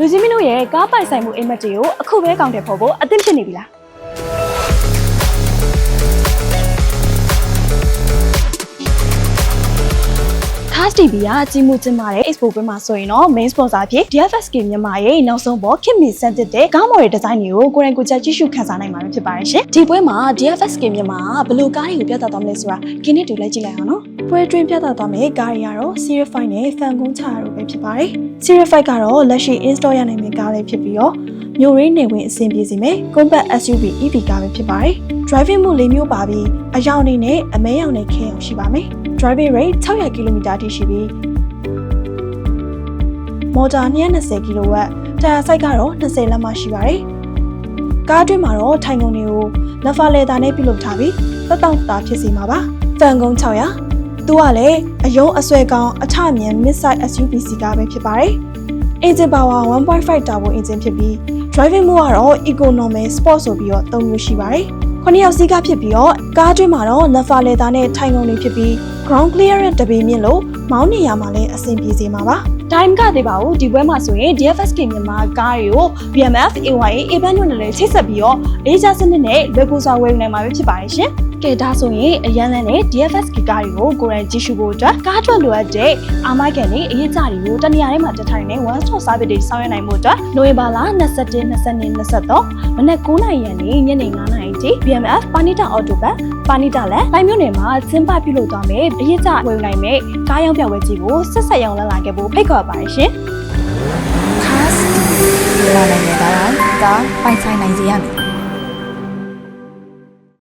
လူကြီးမင်းတို့ရဲ့ကားပိုင်ဆိုင်မှုအိမ်မက်တွေကိုအခုပဲကောင်းတယ်ဖို့ဖို့အသင့်ဖြစ်နေပြီလား ခါစတီဗီကကြီးမှုကျင်းမာတဲ့ Expo ပွဲမှာဆိုရင်တော့ main sponsor ဖြစ် DFSK မြန်မာရဲ့နောက်ဆုံးပေါ်ခင်မီစက်တစ်တဲ့ကားမော်ရဲ့ဒီဇိုင်းတွေကိုကိုယ်တိုင်ကိုယ်ကျကြည့်ရှုခန်းစားနိုင်မှာဖြစ်ပါတယ်ရှင်ဒီပွဲမှာ DFSK မြန်မာကဘယ်လိုကားတွေကိုပြသသွားမလဲဆိုတာခင်းနဲ့တူလိုက်ကြည့်လိုက်အောင်နော်ပွဲတွင်းပြသသွားမယ့်ကားတွေကတော့ Series 5နဲ့ Fan ကုန်းချတို့ပဲဖြစ်ပါတယ် Series 5ကတော့လက်ရှိ install ရနိုင်မယ့်ကားလေးဖြစ်ပြီးတော့မျိုးရင်းနေဝင်အဆင်ပြေစေမယ့် compact SUV EV ကားပဲဖြစ်ပါတယ် driving မှုလေးမျိုးပါပြီးအယောင်နေနဲ့အမဲရောင်နဲ့ခဲအောင်ရှိပါမယ် driving rate 600 km အထိရှိပြီးမော်တာ220 kW တာယာစိုက်ကတော့20လက်မှရှိပါတယ်ကားအတွင်းမှာတော့ထိုင်ကုန်တွေကိုလက်ဖာလေတာနဲ့ပြုလုပ်ထားပြီးသက်တောင့်တာဖြစ်စီမှာပါဖန်ကုန်း600သူကလည်းအယုံအဆွဲကောင်းအထမြန် mid-size SUV စီကားပဲဖြစ်ပါတယ် engine power 1.5 turbo engine ဖြစ်ပြီး driving mode ကတော့ economy sport ဆိုပြီးတော့သုံးမျိုးရှိပါတယ်။ခုနှစ်ယောက်စီးကားဖြစ်ပြီးတော့ကားအတွင်းမှာတော့ leather leather နဲ့ထိုင်ကုန်တွေဖြစ်ပြီး ground clearance တပေမြင့်လို့မောင်းနေရမှာလည်းအဆင်ပြေစေမှာပါ။ time ကသေးပါဘူးဒီပွဲမှာဆိုရင် DFSK မြန်မာကားတွေကို BMF AYA A-band တို့နဲ့လည်းချိတ်ဆက်ပြီးတော့လေးချစနစ်နဲ့လွယ်ကူစွာဝယ်ယူနိုင်မှာပဲဖြစ်ပါတယ်ရှင်။ကဲဒါဆိုရင်အရန်လန်းနဲ့ DFSK ကားတွေကိုကိုယ်တိုင်ကြည့်ရှုဖို့အတွက်ကားထွက်လိုအပ်တဲ့အာမိုက်ကန်နဲ့အရေးကြတွေကိုတနေရာထဲမှာတက်ထိုင်နေ one stop service တွေဆောင်ရွက်နိုင်မှုအတွက်နိုဝင်ဘာလ21 22 23မနက်9:00နာရီကနေညနေ9:00နာရီ ထိ BMF ပါနီတာအော်တိုဘတ်ပါနီတာလက်တိုင်းမြို့နယ်မှာကျင်းပပြုလုပ်သွားမယ်အရေးကြဝယ်ယူနိုင်မဲ့ကားရောင်းပြပွဲကြီးကိုဆက်ဆက်ရောင်းလန်းလာခဲ့ဖို့ဖိတ်ခေါ်ပါတယ်ရှင်ခါစလာနိုင်တဲ့ဒါကပိုင်ဆိုင်နိုင်စေရမယ်